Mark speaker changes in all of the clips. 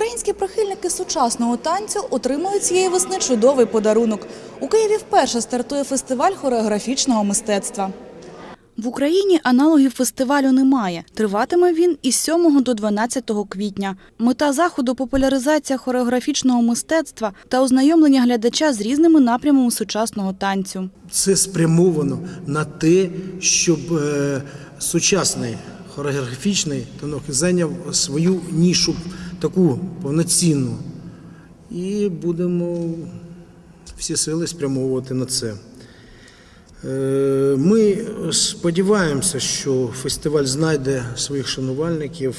Speaker 1: Українські прихильники сучасного танцю отримують цієї весни чудовий подарунок. У Києві вперше стартує фестиваль хореографічного мистецтва. В Україні аналогів фестивалю немає. Триватиме він із 7 до 12 квітня. Мета заходу популяризація хореографічного мистецтва та ознайомлення глядача з різними напрямами сучасного танцю.
Speaker 2: Це спрямовано на те, щоб е, сучасний хореографічний танок зайняв свою нішу таку повноцінну. І будемо всі сили спрямовувати на це. Е, Ми сподіваємося, що фестиваль знайде своїх шанувальників.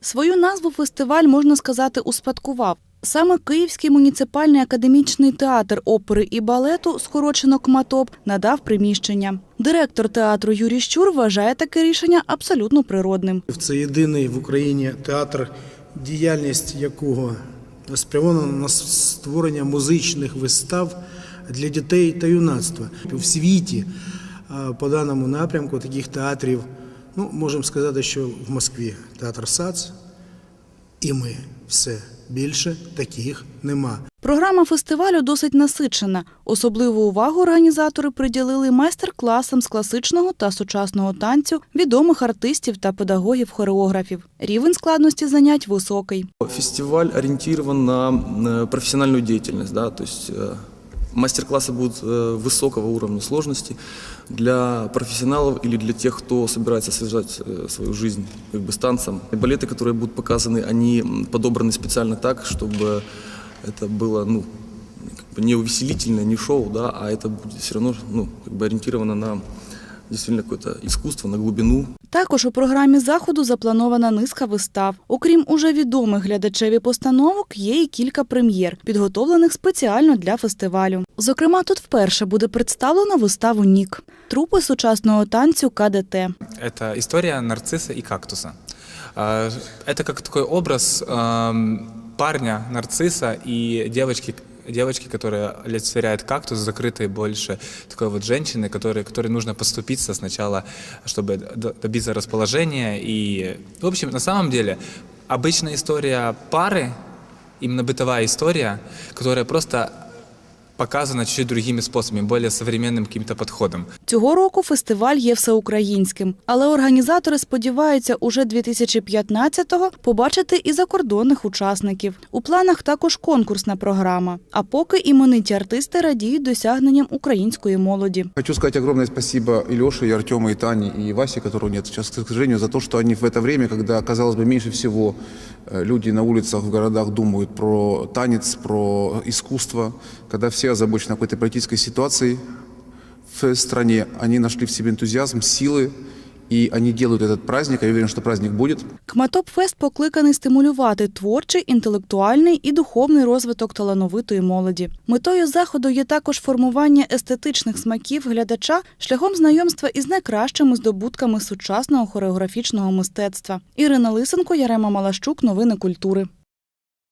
Speaker 1: Свою назву фестиваль, можна сказати, успадкував. Саме Київський муніципальний академічний театр опери і балету, скорочено КМАТОП, надав приміщення. Директор театру Юрій Щур вважає таке рішення абсолютно природним.
Speaker 2: Це єдиний в Україні театр, діяльність якого спрямована на створення музичних вистав для дітей та юнацтва. В світі е, по даному напрямку таких театрів, ну можемо сказати, що в Москві театр САЦ, і ми все більше таких нема.
Speaker 1: Програма фестивалю досить насичена. Особливу увагу організатори приділили майстер-класам з класичного та сучасного танцю відомих артистів та педагогів-хореографів. Рівень складності занять високий.
Speaker 3: Фестиваль ориентирован на професіональну діяльність, да, то есть э, мастер-классы будут э, высокого уровня сложности для профессионалов или для тех, кто собирается связать э, свою жизнь как бы с танцем. И балеты, которые будут показаны, они м, подобраны специально так, чтобы это было, ну, как бы не увеселительное, не шоу, да, а это будет все равно, ну, как бы ориентировано на действительно какое-то искусство, на глубину,
Speaker 1: Також у програмі заходу запланована низка вистав. Окрім уже відомих глядачеві постановок, є і кілька прем'єр, підготовлених спеціально для фестивалю. Зокрема, тут вперше буде представлено виставу Нік трупи сучасного танцю КДТ.
Speaker 4: Это история нарцисса и кактуса. Это как такой образ парня нарцисса и девочки, девочки, которая олицетворяет кактус, закрытой больше такой вот женщины, которой, которой нужно поступиться сначала, чтобы д- добиться расположения. И, в общем, на самом деле, обычная история пары, именно бытовая история, которая просто показана чуть-чуть другими способами, более современным каким-то подходом.
Speaker 1: Цього року фестиваль є всеукраїнським, але організатори сподіваються уже 2015-го побачити і закордонних учасників. У планах також конкурсна програма. А поки імениті артисти радіють досягненням української молоді.
Speaker 5: Хочу сказать огромное спасибо и Леше, и Артему, и Тане, и Васе, которого нет сейчас, к сожалению, за то, что они в это время, когда, казалось бы, меньше всего э, люди на улицах, в городах думают про танец, про искусство, когда все озабочены какой-то политической ситуацией в стране, они нашли в себе энтузиазм, силы, и они делают этот праздник, я уверен, что праздник будет.
Speaker 1: Кматоп-фест покликаний стимулювати творчий, інтелектуальний і духовний розвиток талановитої молоді. Метою заходу є також формування естетичних смаків глядача шляхом знайомства із найкращими здобутками сучасного хореографічного мистецтва. Ірина Лисенко, Ярема Малащук. Новини культури.